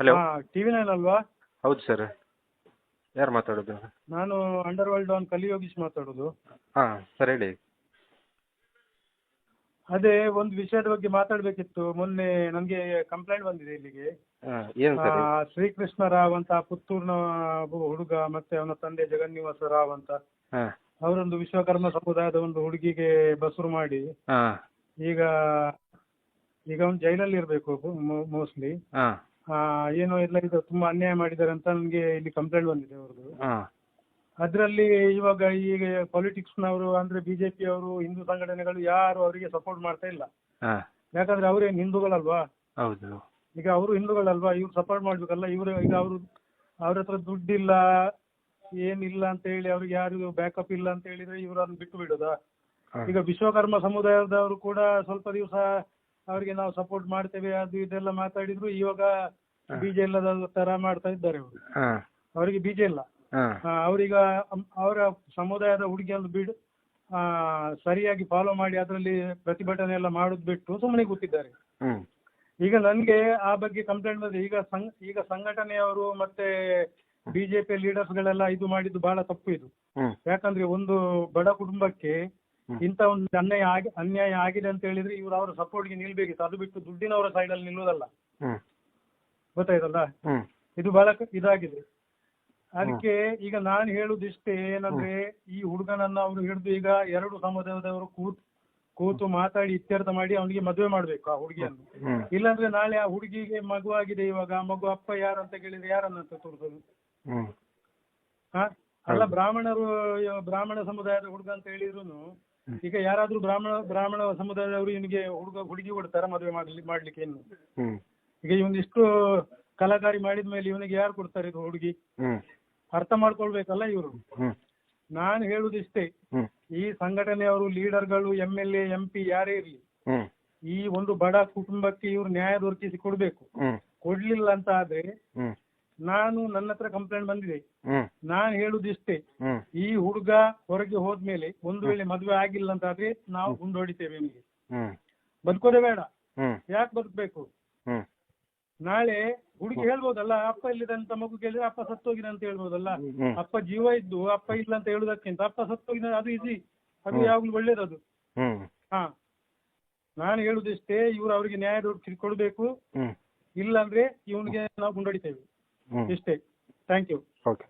Hello TV nine ಅಲ್ವಾ? ಹೌದು sir ಯಾರು ಮಾತಾಡೋದು? ನಾನು ಅಂಡರ್ ವರ್ಲ್ಡ್ ಡಾನ್ ಕಲಿಯೋಗೀಶ್ ಮಾತಾಡೋದು. ಹಾಂ ಸರ್ ಹೇಳಿ. ಅದೇ ಒಂದು ವಿಷಯದ ಬಗ್ಗೆ ಮಾತಾಡ್ಬೇಕಿತ್ತು. ಮೊನ್ನೆ ನನಗೆ ಕಂಪ್ಲೇಂಟ್ ಬಂದಿದೆ ಇಲ್ಲಿಗೆ. ಆ, ಶ್ರೀಕೃಷ್ಣ ರಾವ್ ಅಂತ ಪುತ್ತೂರಿನ ಹುಡುಗ ಮತ್ತೆ ಅವನ ತಂದೆ ಜಗನ್ನಿವಾಸ ರಾವ್ ಅಂತ. ಹಾಂ. ಅವರೊಂದು ವಿಶ್ವಕರ್ಮ ಸಮುದಾಯದ ಒಂದು ಹುಡುಗಿಗೆ ಬಸರು ಮಾಡಿ. ಹಾಂ. ಈಗ ಈಗ ಅವ್ನು ಜೈಲಲ್ಲಿ ಇರಬೇಕು ಮೋಸ್ಟ್ಲಿ ಹಾಂ. ಏನೋ ಎಲ್ಲ ಇದು ತುಂಬಾ ಅನ್ಯಾಯ ಮಾಡಿದ್ದಾರೆ ಅಂತ ನನಗೆ ಇಲ್ಲಿ ಕಂಪ್ಲೇಂಟ್ ಬಂದಿದೆ ಅವ್ರದ್ದು ಹಾಂ ಅದರಲ್ಲಿ ಇವಾಗ ಈಗ ಪೊಲಿಟಿಕ್ಸ್ನವರು ಅಂದ್ರೆ ಬಿಜೆಪಿ ಅವರು ಹಿಂದೂ ಸಂಘಟನೆಗಳು ಯಾರು ಅವರಿಗೆ ಸಪೋರ್ಟ್ ಮಾಡ್ತಾ ಇಲ್ಲ. ಹಾಂ ಯಾಕಂದ್ರೆ ಅವರೇನು ಹಿಂದೂಗಳಲ್ವಾ? ಹೌದು. ಈಗ ಅವರು ಹಿಂದೂಗಳಲ್ವಾ? ಇವ್ರು ಸಪೋರ್ಟ್ ಮಾಡ್ಬೇಕಲ್ಲ ಇವ್ರು ಈಗ ಅವರು ಅವ್ರ ಹತ್ರ ದುಡ್ಡಿಲ್ಲ ಏನಿಲ್ಲ ಅಂತ ಹೇಳಿ ಅವ್ರಿಗೆ ಯಾರು ಬ್ಯಾಕಪ್ ಇಲ್ಲ ಅಂತ ಹೇಳಿದ್ರೆ ಇವ್ರು ಅದನ್ನ ಬಿಟ್ಟು ಬಿಡೋದಾ? ಈಗ ವಿಶ್ವಕರ್ಮ ಸಮುದಾಯದವರು ಕೂಡ ಸ್ವಲ್ಪ ದಿವಸ ಅವರಿಗೆ ನಾವು ಸಪೋರ್ಟ್ ಮಾಡ್ತೇವೆ ಅದು ಇದೆಲ್ಲ ಮಾತಾಡಿದ್ರು ಇವಾಗ ಬೀಜ ಇಲ್ಲದ ತರ ಮಾಡ್ತಾ ಇದ್ದಾರೆ ಅವರು ಅವರಿಗೆ ಬೀಜ ಇಲ್ಲ. ಅವರೀಗ ಅವರ ಸಮುದಾಯದ ಹುಡುಗಿಯನ್ನು ಬಿಡು ಆ, ಸರಿಯಾಗಿ ಫಾಲೋ ಮಾಡಿ ಅದರಲ್ಲಿ ಪ್ರತಿಭಟನೆ ಎಲ್ಲ ಮಾಡುದ್ ಬಿಟ್ಟು ಸುಮ್ಮನೆ ಕೂತಿದ್ದಾರೆ. ಈಗ ನನ್ಗೆ ಆ ಬಗ್ಗೆ ಕಂಪ್ಲೇಂಟ್ ಬಂದಿದೆ ಈಗ ಸಂಘ ಈಗ ಸಂಘಟನೆಯವರು ಮತ್ತೆ ಬಿಜೆಪಿ ಲೀಡರ್ಸ್ ಗಳೆಲ್ಲ ಇದು ಮಾಡಿದ್ದು ಬಹಳ ತಪ್ಪು ಇದು. ಯಾಕಂದ್ರೆ ಒಂದು ಬಡ ಕುಟುಂಬಕ್ಕೆ ಇಂಥ ಒಂದು ಅನ್ಯಾಯ ಆಗಿ ಅನ್ಯಾಯ ಆಗಿದೆ ಅಂತ ಹೇಳಿದ್ರೆ ಇವ್ರು ಅವರ ಸಪೋರ್ಟ್ಗೆ ನಿಲ್ಬೇಕಿತ್ತು. ಅದು ಬಿಟ್ಟು ದುಡ್ಡಿನವರ ಸೈಡ್ ನಿಲ್ಲುವುದಲ್ಲ. ನಿಲ್ಲೋದಲ್ಲ ಗೊತ್ತಾಯ್ತಲ್ಲ? ಇದು ಬಹಳ ಇದಾಗಿದೆ. ಅದಕ್ಕೆ ಈಗ ನಾನು ಹೇಳುದಿಷ್ಟೇ ಏನಂದ್ರೆ ಈ ಹುಡುಗನನ್ನ ಅವರು ಹಿಡಿದು ಈಗ ಎರಡು ಸಮುದಾಯದವರು ಕೂತ್ ಕೂತು ಮಾತಾಡಿ ಇತ್ಯರ್ಥ ಮಾಡಿ ಅವನಿಗೆ ಮದುವೆ ಮಾಡ್ಬೇಕು ಆ ಹುಡುಗಿಯನ್ನು. ಇಲ್ಲಾಂದ್ರೆ ನಾಳೆ ಆ ಹುಡುಗಿಗೆ ಮಗು ಆಗಿದೆ ಇವಾಗ ಆ ಮಗು ಅಪ್ಪ ಯಾರು ಅಂತ ಕೇಳಿದ್ರೆ ಯಾರನ್ನಂತ ತೋರಿಸೋದು? ಹಾ? ಅಲ್ಲ ಬ್ರಾಹ್ಮಣರು ಬ್ರಾಹ್ಮಣ ಸಮುದಾಯದ ಹುಡುಗ ಅಂತ ಹೇಳಿದ್ರು ಈಗ ಯಾರಾದ್ರೂ ಬ್ರಾಹ್ಮಣ ಬ್ರಾಹ್ಮಣ ಸಮುದಾಯದವರು ಇವನಿಗೆ ಹುಡುಗ ಹುಡುಗಿ ಕೊಡ್ತಾರ ಮದುವೆ ಮಾಡ್ಲಿ ಮಾಡ್ಲಿಕ್ಕೆ ಇನ್ನು. ಹ್ಞೂ ಈಗ ಇವನ್ ಇಷ್ಟು ಕಲಾಕಾರಿ ಮಾಡಿದ ಮೇಲೆ ಇವನಿಗೆ ಯಾರು ಕೊಡ್ತಾರೆ ಇದು ಹುಡುಗಿ? ಅರ್ಥ ಮಾಡ್ಕೊಳ್ಬೇಕಲ್ಲ ಇವರು. ನಾನ್ ಹೇಳುದಿಷ್ಟೇ ಈ ಸಂಘಟನೆಯವರು ಲೀಡರ್ಗಳು M L A M P ಯಾರೇ ಇರಲಿ ಈ ಒಂದು ಬಡ ಕುಟುಂಬಕ್ಕೆ ಇವರು ನ್ಯಾಯ ದೊರಕಿಸಿ ಕೊಡ್ಬೇಕು. ಕೊಡ್ಲಿಲ್ಲ ಅಂತ ಆದ್ರೆ ನಾನು ನನ್ನ ಹತ್ರ ಕಂಪ್ಲೇಂಟ್ ಬಂದಿದೆ. ನಾನು ಹೇಳುದಿಷ್ಟೇ ಹ್ಞೂ ಈ ಹುಡುಗ ಹೊರಗೆ ಹೋದ್ಮೇಲೆ ಒಂದು ವೇಳೆ ಮದುವೆ ಆಗಿಲ್ಲ ಅಂತ ಆದ್ರೆ ನಾವು ಗುಂಡು ಹೊಡಿತೇವೆ ನಿಮಗೆ. ಬದುಕೋದೇ ಬೇಡ. ಯಾಕೆ ಬದುಕಬೇಕು? ನಾಳೆ ಹುಡುಗಿ ಹೇಳ್ಬೋದಲ್ಲ ಅಪ್ಪ ಇಲ್ಲಿದಂತ ಮಗು ಕೇಳಿದ್ರೆ ಅಪ್ಪ ಸತ್ತೋಗಿದೆ ಅಂತ ಹೇಳ್ಬೋದಲ್ಲ? ಅಪ್ಪ ಜೀವ ಇದ್ದು ಅಪ್ಪ ಇಲ್ಲ ಅಂತ ಹೇಳುದಕ್ಕಿಂತ ಅಪ್ಪ ಸತ್ತೋಗಿದೆ ಅದು ಈಸಿ ಅದು ಯಾವಾಗ್ಲೂ ಒಳ್ಳೇದದು ಅದು. ಹಾ. ನಾನು ಹೇಳುದಿಷ್ಟೇ ಇವ್ರು ಅವರಿಗೆ ನ್ಯಾಯ ಕೊಡ್ಬೇಕು ಹ್ಞೂ ಇಲ್ಲಾಂದ್ರೆ ಇವನಿಗೆ ನಾವು ಗುಂಡೊಡಿತೇವೆ. ಇಷ್ಟೇ ಥ್ಯಾಂಕ್ ಯು ಓಕೆ